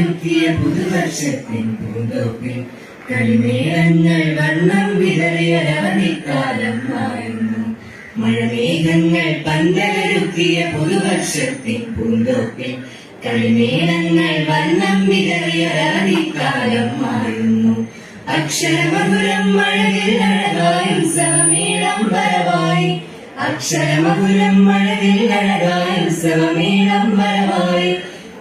ഒരുക്കിയ പുതുവർഷത്തിൻ പൂന്തോപ്പിൽ കളിമേഘങ്ങൾ വണ്ണം വിതറിയ അവധിക്കാലം മാറുന്നു. മഴമേഘങ്ങൾ പന്തലരുത്തിയ പുതുവർഷത്തിൻ പൂന്തോപ്പിൽ കളിമേഘങ്ങൾ വണ്ണം വിതറിയ അവധിക്കാലം മാറുന്നു. അക്ഷരമധുരം മഴകിൽ സമീളം വരവായി. അക്ഷരമധുരം മഴകിൽ സമീളം വരവായി.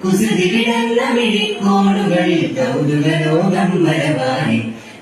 കുസൃതി കിടന്ന മിഴിക്കോണുകളിൽ കൗതുക ലോകം വരവായി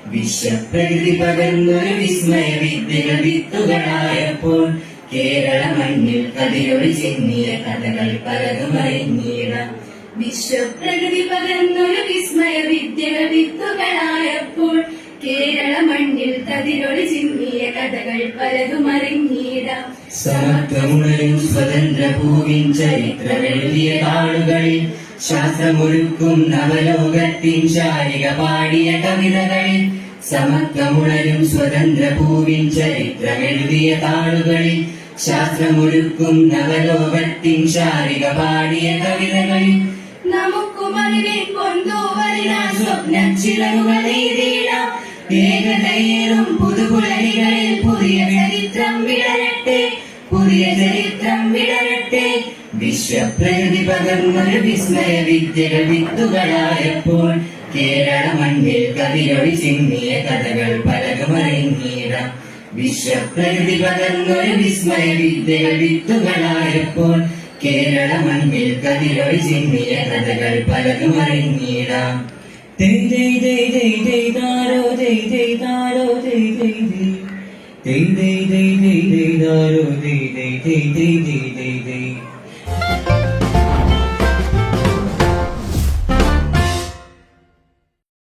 വിശ്വപ്രകൃതി പകർന്നൊരു വിസ്മയ വിദ്യകൾ വിത്തുകളായപ്പോൾ കേരള മണ്ണിൽ കതിരൊളി ചിന്നിയ കഥകൾ പലതും അറിഞ്ഞിടാം. വിശ്വപ്രകൃതി പകർന്നൊരു വിസ്മയ വിദ്യകൾ വിത്തുകളായപ്പോൾ കേരള മണ്ണിൽ കതിരൊളി ചിന്നിയ കഥകൾ പലതും അറിഞ്ഞിടാം. സമത്വമുണരും സ്വതന്ത്ര ഭൂവിൻ ചരിത്രമെഴുതിയ താളുകളിൽ ശാസ്ത്രമൊരുക്കും നവലോകത്തിൻ ശാരിക പാടിയ കവിതകളിൽ സമത്വമുണരും സ്വതന്ത്ര ഭൂവിൻ ചരിത്രമെഴുതിയ താളുകളിൽ ശാസ്ത്രമൊരുക്കും നവലോകത്തിൻ ശാരിക പാടിയ കവിതകളിൽ നമുക്കും അതിനെ കൊണ്ടുവരാൻ സ്വപ്ന ചിറകുകൾ എഴുതിയിടാം. പുതുപുലരികളിൽ പുതിയ ചരിത്രം വിടരട്ടെ. വലിയ ചരിത്രം വിടരട്ടെ വിശ്വപ്രകൃതി പകർന്നൊരു വിസ്മയ വിദ്യകൾ വിത്തുകളായപ്പോൾ കേരള മണ്ണിൽ കവിയൊഴി ചിങ്ങിയ കഥകൾ പലകമറിഞ്ഞിടാം വിശ്വപ്രകൃതി പകർന്നൊരു വിസ്മയ വിദ്യകൾ വിത്തുകളായപ്പോൾ കേരള മണ്ണിൽ കതിരൊഴി ചിങ്ങിയ കഥകൾ പലകമറിഞ്ഞിടാം ദൈ ദൈ ദൈ ദൈ ദൈ താരോ ദൈ ദൈ താരോ ദൈ ദൈ ദൈ ദൈ ദൈ ദൈ ദൈ daru dei dei dei dei dei dei dei